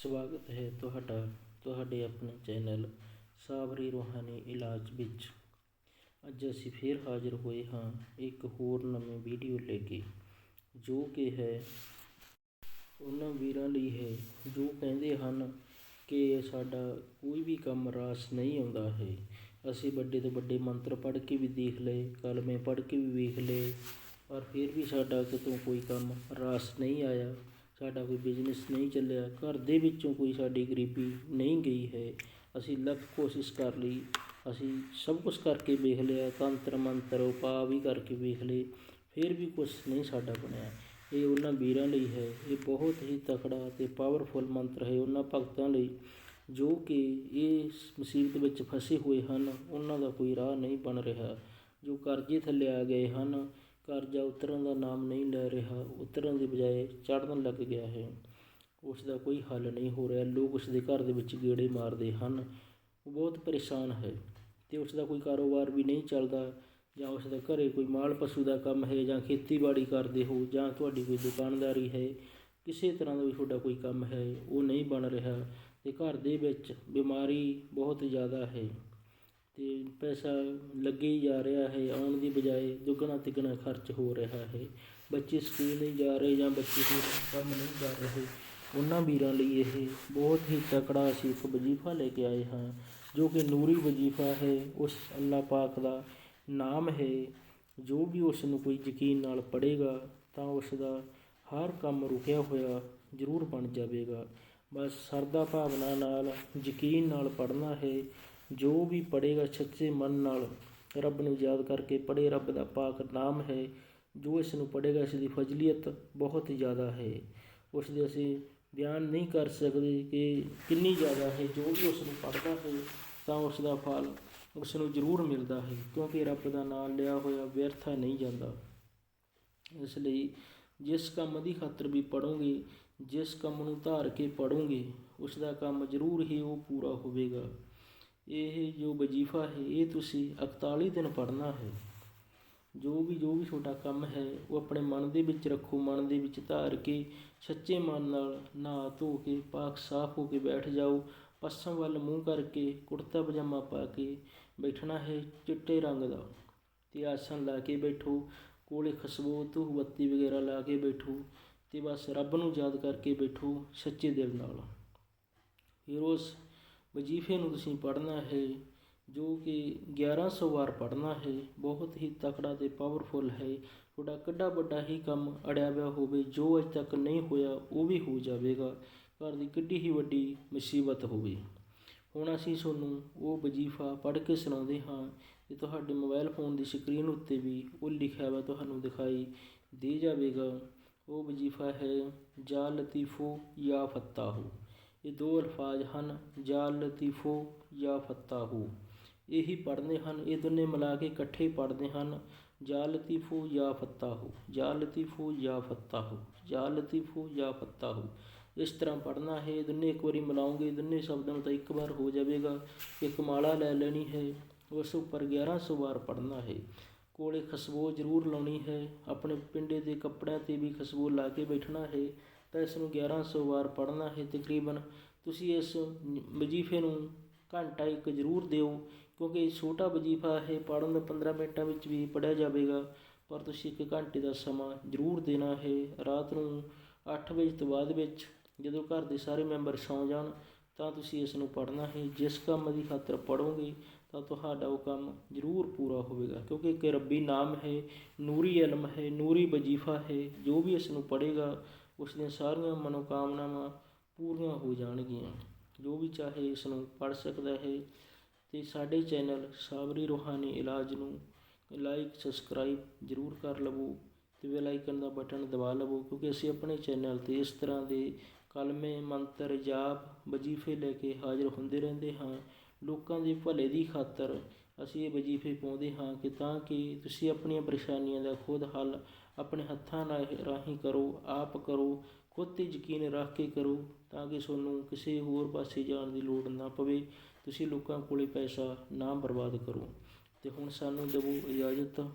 ਸਵਾਗਤ ਹੈ ਤੁਹਾਡਾ, ਤੁਹਾਡੇ ਆਪਣੇ ਚੈਨਲ ਸਾਬਰੀ ਰੂਹਾਨੀ ਇਲਾਜ ਵਿੱਚ। ਅੱਜ ਅਸੀਂ ਫਿਰ ਹਾਜ਼ਰ ਹੋਏ ਹਾਂ ਇੱਕ ਹੋਰ ਨਵੀਂ ਵੀਡੀਓ ਲੈ ਕੇ, ਜੋ ਕਿ ਹੈ, ਉਹਨਾਂ ਵੀਰਾਂ ਲਈ ਹੈ, ਜੋ ਕਹਿੰਦੇ ਹਨ ਕਿ ਸਾਡਾ ਕੋਈ ਵੀ ਕੰਮ ਰਾਸ ਨਹੀਂ ਆਉਂਦਾ ਹੈ। ਅਸੀਂ ਵੱਡੇ ਤੋਂ ਵੱਡੇ ਮੰਤਰ ਪੜ੍ਹ ਕੇ ਵੀ ਦੇਖ ਲਏ, ਕਲਮੇ ਪੜ੍ਹ ਕੇ ਵੀ ਵੇਖ ਲਏ, ਪਰ ਫਿਰ ਵੀ ਸਾਡਾ ਕਿਤੋਂ ਕੋਈ ਕੰਮ ਰਾਸ ਨਹੀਂ ਆਇਆ। ਸਾਡਾ ਕੋਈ ਬਿਜ਼ਨਸ ਨਹੀਂ ਚੱਲਿਆ, ਘਰ ਦੇ ਵਿੱਚੋਂ ਕੋਈ ਸਾਡੀ ਗਰੀਬੀ ਨਹੀਂ ਗਈ ਹੈ। ਅਸੀਂ ਲੱਖ ਕੋਸ਼ਿਸ਼ ਕਰ ਲਈ, ਅਸੀਂ ਸਭ ਕੁਝ ਕਰਕੇ ਵੇਖ ਲਿਆ, ਤੰਤਰ ਮੰਤਰ, ਉਪਾਅ ਵੀ ਕਰਕੇ ਵੇਖ ਲਏ, ਫਿਰ ਵੀ ਕੁਝ ਨਹੀਂ ਸਾਡਾ ਬਣਿਆ। ਇਹ ਉਹਨਾਂ ਵੀਰਾਂ ਲਈ ਹੈ, ਇਹ ਬਹੁਤ ਹੀ ਤਕੜਾ ਅਤੇ ਪਾਵਰਫੁਲ ਮੰਤਰ ਹੈ ਉਹਨਾਂ ਭਗਤਾਂ ਲਈ, ਜੋ ਕਿ ਇਹ ਮੁਸੀਬਤ ਵਿੱਚ ਫਸੇ ਹੋਏ ਹਨ, ਉਹਨਾਂ ਦਾ ਕੋਈ ਰਾਹ ਨਹੀਂ ਬਣ ਰਿਹਾ। ਜੋ ਕਰਜ਼ੇ ਥੱਲੇ ਆ ਗਏ ਹਨ ਕਰਜ਼ਾ ਉਤਰਨ ਦਾ ਨਾਮ ਨਹੀਂ ਲੈ ਰਿਹਾ। ਉਤਰਨ ਦੀ ਬਜਾਏ ਚੜ੍ਹਨ ਲੱਗ ਗਿਆ ਹੈ। ਉਸ ਦਾ ਕੋਈ ਹੱਲ ਨਹੀਂ ਹੋ ਰਿਹਾ। ਲੋਕ ਉਸ ਦੇ ਘਰ ਦੇ ਵਿੱਚ ਗੇੜੇ ਮਾਰਦੇ ਹਨ। ਉਹ ਬਹੁਤ ਪਰੇਸ਼ਾਨ ਹੈ ਅਤੇ ਉਸ ਦਾ ਕੋਈ ਕਾਰੋਬਾਰ ਵੀ ਨਹੀਂ ਚੱਲਦਾ ਜਾਂ ਉਸ ਦੇ ਘਰੇ ਕੋਈ ਮਾਲ ਪਸ਼ੂ ਦਾ ਕੰਮ ਹੈ ਜਾਂ ਖੇਤੀਬਾੜੀ ਕਰਦੇ ਹੋ ਜਾਂ ਤੁਹਾਡੀ ਕੋਈ ਦੁਕਾਨਦਾਰੀ ਹੈ, ਕਿਸੇ ਤਰ੍ਹਾਂ ਦਾ ਵੀ ਤੁਹਾਡਾ ਕੋਈ ਕੰਮ ਹੈ, ਉਹ ਨਹੀਂ ਬਣ ਰਿਹਾ ਅਤੇ ਘਰ ਦੇ ਵਿੱਚ ਬਿਮਾਰੀ ਬਹੁਤ ਜ਼ਿਆਦਾ ਹੈ। ਤੇ ਪੈਸਾ ਲੱਗੇ ਹੀ ਜਾ ਰਿਹਾ ਹੈ, ਆਉਣ ਦੀ ਬਜਾਏ ਦੁੱਗਣਾ ਤਿੱਗਣਾ ਖਰਚ ਹੋ ਰਿਹਾ ਹੈ। ਬੱਚੇ ਸਕੂਲ ਨਹੀਂ ਜਾ ਰਹੇ ਜਾਂ ਬੱਚੇ ਕੋਈ ਕੰਮ ਨਹੀਂ ਕਰ ਰਹੇ। ਉਹਨਾਂ ਵੀਰਾਂ ਲਈ ਇਹ ਬਹੁਤ ਹੀ ਤਕੜਾ ਅਸੀਂ ਇੱਕ ਵਜ਼ੀਫਾ ਲੈ ਕੇ ਆਏ ਹਾਂ, ਜੋ ਕਿ ਨੂਰੀ ਵਜ਼ੀਫਾ ਹੈ, ਉਸ ਅੱਲਾ ਪਾਕ ਦਾ ਨਾਮ ਹੈ। ਜੋ ਵੀ ਉਸ ਨੂੰ ਕੋਈ ਯਕੀਨ ਨਾਲ ਪੜ੍ਹੇਗਾ, ਤਾਂ ਉਸ ਦਾ ਹਰ ਕੰਮ ਰੁਕਿਆ ਹੋਇਆ ਜ਼ਰੂਰ ਬਣ ਜਾਵੇਗਾ। ਬਸ ਸਰਦਾ ਭਾਵਨਾ ਨਾਲ ਯਕੀਨ ਨਾਲ ਪੜ੍ਹਨਾ ਹੈ ਜੋ ਵੀ ਪੜ੍ਹੇਗਾ ਸੱਚੇ ਮਨ ਨਾਲ ਰੱਬ ਨੂੰ ਯਾਦ ਕਰਕੇ ਪੜ੍ਹੇ ਰੱਬ ਦਾ ਪਾਕ ਨਾਮ ਹੈ, ਜੋ ਇਸ ਨੂੰ ਪੜ੍ਹੇਗਾ ਇਸ ਦੀ ਫਜ਼ਲੀਅਤ ਬਹੁਤ ਜ਼ਿਆਦਾ ਹੈ। ਉਸ ਦੇ ਅਸੀਂ ਬਿਆਨ ਨਹੀਂ ਕਰ ਸਕਦੇ ਕਿ ਕਿੰਨੀ ਜ਼ਿਆਦਾ ਹੈ, ਜੋ ਵੀ ਉਸ ਨੂੰ ਪੜ੍ਹਦਾ ਹੈ ਤਾਂ ਉਸ ਦਾ ਫਲ ਉਸ ਨੂੰ ਜ਼ਰੂਰ ਮਿਲਦਾ ਹੈ, ਕਿਉਂਕਿ ਰੱਬ ਦਾ ਨਾਮ ਲਿਆ ਹੋਇਆ ਵਿਅਰਥਾ ਨਹੀਂ ਜਾਂਦਾ। ਇਸ ਲਈ ਜਿਸ ਕੰਮ ਦੀ ਖਾਤਰ ਵੀ ਪੜੋਗੇ ਜਿਸ ਕੰਮ ਨੂੰ ਧਾਰ ਕੇ ਪੜੋਗੇ ਉਸ ਦਾ ਕੰਮ ਜ਼ਰੂਰ ਹੀ ਉਹ ਪੂਰਾ ਹੋਵੇਗਾ। ਇਹ ਜੋ ਵਜ਼ੀਫਾ ਹੈ, ਇਹ ਤੁਸੀਂ 41 ਦਿਨ ਪੜ੍ਹਨਾ ਹੈ। ਜੋ ਵੀ ਜੋ ਵੀ ਤੁਹਾਡਾ ਕੰਮ ਹੈ, ਉਹ ਆਪਣੇ ਮਨ ਦੇ ਵਿੱਚ ਰੱਖੋ, ਮਨ ਦੇ ਵਿੱਚ ਧਾਰ ਕੇ, ਸੱਚੇ ਮਨ ਨਾਲ ਨਹਾ ਧੋ ਕੇ, ਪਾਕ ਸਾਫ਼ ਹੋ ਕੇ ਬੈਠ ਜਾਓ। ਪੱਛਮ ਵੱਲ ਮੂੰਹ ਕਰਕੇ ਕੁੜਤਾ ਪਜਾਮਾ ਪਾ ਕੇ ਬੈਠਣਾ ਹੈ ਚਿੱਟੇ ਰੰਗ ਦਾ। ਤੇ ਆਸਣ ਲਾ ਕੇ ਬੈਠੋ, ਕੋਲੇ ਖੁਸ਼ਬੂ ਧੂਫ ਬੱਤੀ ਵਗੈਰਾ ਲਾ ਕੇ ਬੈਠੋ ਤੇ ਬਸ ਰੱਬ ਨੂੰ ਯਾਦ ਕਰਕੇ ਬੈਠੋ ਸੱਚੇ ਦਿਲ ਨਾਲ। ਫਿਰ ਉਸ ਵਜ਼ੀਫੇ ਨੂੰ ਤੁਸੀਂ ਪੜ੍ਹਨਾ ਹੈ, ਜੋ ਕਿ 1100 ਵਾਰ ਪੜ੍ਹਨਾ ਹੈ, ਬਹੁਤ ਹੀ ਤਕੜਾ ਅਤੇ ਪਾਵਰਫੁੱਲ ਹੈ। ਤੁਹਾਡਾ ਕਿੱਡਾ ਵੱਡਾ ਹੀ ਕੰਮ ਅੜਿਆ ਹੋਇਆ ਹੋਵੇ, ਜੋ ਅੱਜ ਤੱਕ ਨਹੀਂ ਹੋਇਆ, ਉਹ ਵੀ ਹੋ ਜਾਵੇਗਾ। ਘਰ ਦੀ ਕਿੱਡੀ ਹੀ ਵੱਡੀ ਮੁਸੀਬਤ ਹੋਵੇ। ਹੁਣ ਅਸੀਂ ਤੁਹਾਨੂੰ ਉਹ ਵਜ਼ੀਫਾ ਪੜ੍ਹ ਕੇ ਸੁਣਾਉਂਦੇ ਹਾਂ, ਤੇ ਤੁਹਾਡੇ ਮੋਬਾਈਲ ਫੋਨ ਦੀ ਸਕਰੀਨ ਉੱਤੇ ਵੀ ਉਹ ਲਿਖਿਆ ਹੋਇਆ ਤੁਹਾਨੂੰ ਦਿਖਾਈ ਦੇ ਜਾਵੇਗਾ। ਉਹ ਵਜ਼ੀਫਾ ਹੈ, ਜਾਂ ਲਤੀਫੋ ਜਾਂ ਫਤਾਹੂ। ਇਹ ਦੋ ਅਲਫਾਜ਼ ਹਨ ਜਾ ਲਤੀਫੋ ਯਾ ਫਤਾਹੂ। ਇਹੀ ਪੜ੍ਹਦੇ ਹਨ, ਇਹ ਦੋਨੇ ਮਿਲਾ ਕੇ ਇਕੱਠੇ ਪੜ੍ਹਦੇ ਹਨ। ਜਾ ਲਤੀਫੋ ਯਾ ਫਤਾਹੂ। ਜਾ ਲਤੀਫੋ ਯਾ ਫਤਾਹੂ। ਜਾ ਲਤੀਫੋ ਯਾ ਫਤਾਹੂ। ਇਸ ਤਰ੍ਹਾਂ ਪੜ੍ਹਨਾ ਹੈ ਦੋਨੇ ਇੱਕ ਵਾਰੀ ਮਿਲਾਉਂਗੇ ਦੋਨੇ ਸ਼ਬਦਾਂ ਨੂੰ ਤਾਂ ਇੱਕ ਵਾਰ ਹੋ ਜਾਵੇਗਾ। ਇੱਕ ਮਾਲਾ ਲੈ ਲੈਣੀ ਹੈ, ਉਸ ਉੱਪਰ 1100 ਵਾਰ ਪੜ੍ਹਨਾ ਹੈ। ਕੋਲੇ ਖੁਸ਼ਬੂ ਜ਼ਰੂਰ ਲਾਉਣੀ ਹੈ, ਆਪਣੇ ਪਿੰਡੇ ਦੇ ਕੱਪੜਿਆਂ ਤੇ ਵੀ ਖੁਸ਼ਬੂ ਲਾ ਕੇ ਬੈਠਣਾ ਹੈ। ਤਾਂ ਇਸ ਨੂੰ 1100 ਵਾਰ ਪੜ੍ਹਨਾ ਹੈ। ਤਕਰੀਬਨ ਤੁਸੀਂ ਇਸ ਵਜ਼ੀਫੇ ਨੂੰ ਘੰਟਾ ਇੱਕ ਜ਼ਰੂਰ ਦਿਓ, ਕਿਉਂਕਿ ਛੋਟਾ ਵਜ਼ੀਫਾ ਇਹ ਪੜ੍ਹਨ ਦਾ 15 ਮਿੰਟਾਂ ਵਿੱਚ ਵੀ ਪੜ੍ਹਿਆ ਜਾਵੇਗਾ, ਪਰ ਤੁਸੀਂ ਇੱਕ ਘੰਟੇ ਦਾ ਸਮਾਂ ਜ਼ਰੂਰ ਦੇਣਾ ਹੈ। ਰਾਤ ਨੂੰ ਅੱਠ ਵਜੇ ਤੋਂ ਬਾਅਦ ਵਿੱਚ ਜਦੋਂ ਘਰ ਦੇ ਸਾਰੇ ਮੈਂਬਰ ਸੌਂ ਜਾਣ, ਤਾਂ ਤੁਸੀਂ ਇਸ ਨੂੰ ਪੜ੍ਹਨਾ ਹੈ। ਜਿਸ ਕੰਮ ਦੀ ਖਾਤਰ ਪੜ੍ਹੋਗੇ, ਤਾਂ ਤੁਹਾਡਾ ਉਹ ਕੰਮ ਜ਼ਰੂਰ ਪੂਰਾ ਹੋਵੇਗਾ, ਕਿਉਂਕਿ ਇੱਕ ਰੱਬੀ ਨਾਮ ਹੈ, ਨੂਰੀ ਇਲਮ ਹੈ, ਨੂਰੀ ਵਜ਼ੀਫਾ ਹੈ। ਜੋ ਵੀ ਇਸ ਨੂੰ ਪੜ੍ਹੇਗਾ ਉਸ ਦੀਆਂ ਸਾਰੀਆਂ ਮਨੋਕਾਮਨਾਵਾਂ ਪੂਰੀਆਂ ਹੋ ਜਾਣਗੀਆਂ। ਜੋ ਵੀ ਚਾਹੇ ਇਸ ਨੂੰ ਪੜ੍ਹ ਸਕਦਾ ਹੈ ਅਤੇ ਸਾਡੇ ਚੈਨਲ ਸਾਬਰੀ ਰੂਹਾਨੀ ਇਲਾਜ ਨੂੰ ਲਾਈਕ ਸਬਸਕ੍ਰਾਈਬ ਜ਼ਰੂਰ ਕਰ ਲਵੋ ਅਤੇ ਬੈਲ ਆਈਕਨ ਦਾ ਬਟਨ ਦਬਾ ਲਵੋ ਕਿਉਂਕਿ ਅਸੀਂ ਆਪਣੇ ਚੈਨਲ ਤੇ ਇਸ ਤਰ੍ਹਾਂ ਦੇ ਕਲਮੇ, ਮੰਤਰ, ਜਾਪ, ਵਜ਼ੀਫੇ ਲੈ ਕੇ ਹਾਜ਼ਰ ਹੁੰਦੇ ਰਹਿੰਦੇ ਹਾਂ। ਲੋਕਾਂ ਦੇ ਭਲੇ ਦੀ ਖਾਤਰ ਅਸੀਂ ਇਹ ਵਜ਼ੀਫੇ ਪਾਉਂਦੇ ਹਾਂ ਕਿ ਤਾਂ ਕਿ ਤੁਸੀਂ ਆਪਣੀਆਂ ਪਰੇਸ਼ਾਨੀਆਂ ਦਾ ਖੁਦ ਹੱਲ ਆਪਣੇ ਹੱਥਾਂ ਨਾਲ ਰਾਹੀਂ ਕਰੋ, ਆਪ ਕਰੋ, ਖੁਦ ਤੇ ਯਕੀਨ ਰੱਖ ਕੇ ਕਰੋ ਤਾਂ ਕਿ ਤੁਹਾਨੂੰ ਕਿਸੇ ਹੋਰ ਪਾਸੇ ਜਾਣ ਦੀ ਲੋੜ ਨਾ ਪਵੇ। ਤੁਸੀਂ ਲੋਕਾਂ ਕੋਲੇ ਪੈਸਾ ਨਾ ਬਰਬਾਦ ਕਰੋ। ਤੇ ਹੁਣ ਸਾਨੂੰ ਦੇਵੋ ਇਜਾਜ਼ਤ।